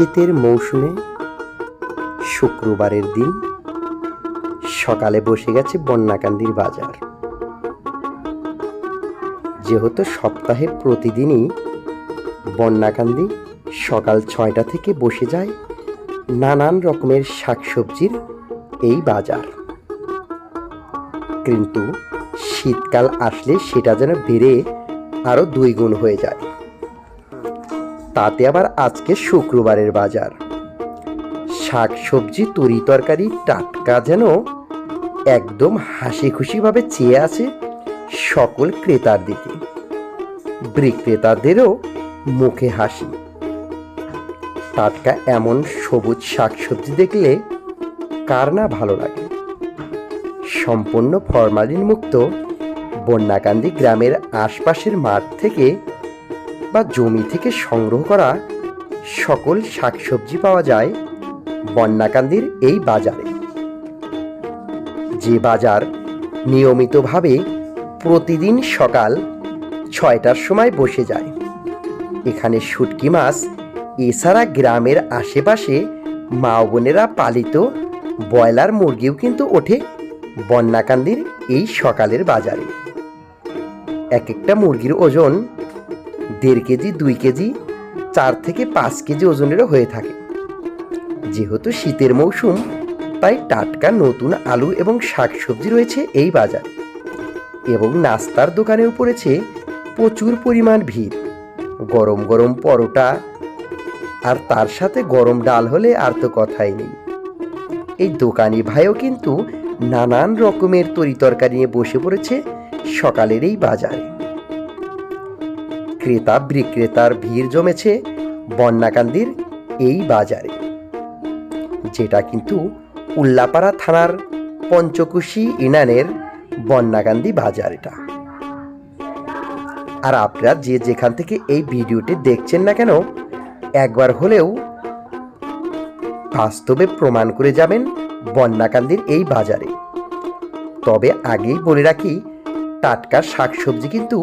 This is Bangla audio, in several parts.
শীতের মৌসুমে শুক্রবারের দিন সকালে বসে গেছে বন্যাকান্দির বাজার। যেহেতু সপ্তাহে প্রতিদিনই বন্যাকান্দি সকাল ছয়টা থেকে বসে যায় নানান রকমের শাকসবজির এই বাজার। কিন্তু শীতকাল আসলে সেটা যেন বেড়ে আরও দুই গুণ হয়ে যায়। তাতে আবার আজকে শুক্রবারের বাজার। শাক সবজি তরি তরকারি, টাটকা যেন একদম হাসি খুশিভাবে চেয়ে আছে সকল ক্রেতার দিকে। বিক্রেতাদেরও মুখে হাসি। টাটকা এমন সবুজ শাক সবজি দেখলে কার না ভালো লাগে? সম্পূর্ণ ফরমালিন মুক্ত বন্যাকান্দি গ্রামের আশপাশের মাঠ থেকে বা জমি থেকে সংগ্রহ করা সকল শাকসবজি পাওয়া যায় বন্যাকান্দির এই বাজারে। যে বাজার নিয়মিতভাবে প্রতিদিন সকাল ছয়টার সময় বসে যায়। এখানে শুটকি মাছ এছাড়া গ্রামের আশেপাশে মা বোনেরা পালিত ব্রয়লার মুরগিও কিন্তু ওঠে বন্যাকান্দির এই সকালের বাজারে। এক একটা মুরগির ওজন দেড় কেজি, দুই কেজি, চার থেকে পাঁচ কেজি ওজনেরও হয়ে থাকে। যেহেতু শীতের মৌসুম, তাই টাটকা নতুন আলু এবং শাকসবজি রয়েছে এই বাজার এবং নাস্তার দোকানেও পড়েছে প্রচুর পরিমাণ ভিড়। গরম গরম পরোটা আর তার সাথে গরম ডাল হলে আর তো কথাই নেই। এই দোকানি ভাইও কিন্তু নানান রকমের তরিতরকারি নিয়ে বসে পড়েছে সকালের এই বাজারে। ক্রেতা, বিক্রেতার ভিড় জমেছে বন্যাকান্দির এই বাজারে। যেটা কিন্তু উল্লাপাড়া থানার পঞ্চকুশি ইনানের বন্যাকান্দি বাজার এটা। আর আপনারা যে যেখান থেকে এই ভিডিওটি দেখছেন না কেন, একবার হলেও বাস্তবে প্রমাণ করে যাবেন বন্যাকান্দির এই বাজারে। তবে আগেই বলে রাখি, টাটকা শাকসবজি কিন্তু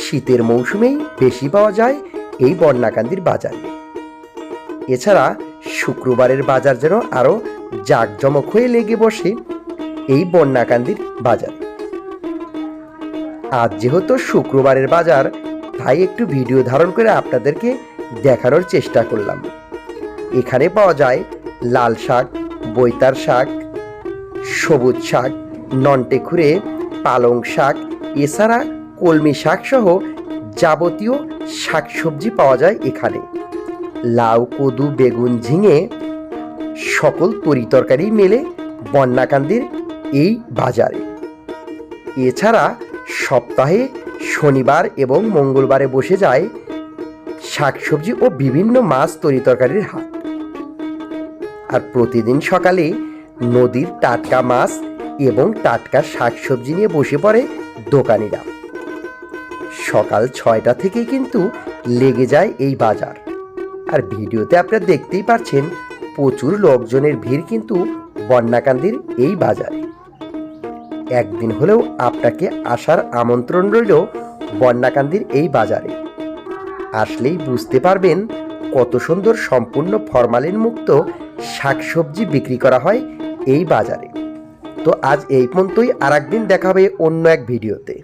শীতের মৌসুমেই বেশি পাওয়া যায় এই বন্যাকান্দির বাজার। এছাড়া শুক্রবারের বাজার যেন আরও জাঁকজমক হয়ে লেগে বসে এই বন্যাকান্দির বাজার। আজ যেহেতু শুক্রবারের বাজার, তাই একটু ভিডিও ধারণ করে আপনাদেরকে দেখানোর চেষ্টা করলাম। এখানে পাওয়া যায় লাল শাক, বৈতার শাক, সবুজ শাক, নন্টে খুঁড়ে, পালং শাক, এছাড়া কলমি শাক সহ যাবতীয় শাকসবজি পাওয়া যায় এখানে। লাউ, কদু, বেগুন, ঝিঙে সকল তরি তরকারি মেলে বন্যাকান্দির এই বাজারে। এছাড়া সপ্তাহে শনিবার এবং মঙ্গলবারে বসে যায় শাকসবজি ও বিভিন্ন মাছ তরি তরকারির আর প্রতিদিন সকালে নদীর টাটকা মাছ এবং টাটকা শাকসবজি নিয়ে বসে পড়ে দোকানিরা। সকাল ছয়টা থেকেই কিন্তু লেগে যায় এই বাজার। আর ভিডিওতে আপনারা দেখতেই পাচ্ছেন প্রচুর লোকজনের ভিড় কিন্তু বন্যাকান্দির এই বাজারে। একদিন হলেও আপনাকে আসার আমন্ত্রণ রইল বন্যাকান্দির এই বাজারে। আসলেই বুঝতে পারবেন কত সুন্দর সম্পূর্ণ ফরমালিন মুক্ত শাকসবজি বিক্রি করা হয় এই বাজারে। তো আজ এই পর্যন্তই আর একদিন দেখা হবে অন্য এক ভিডিওতে।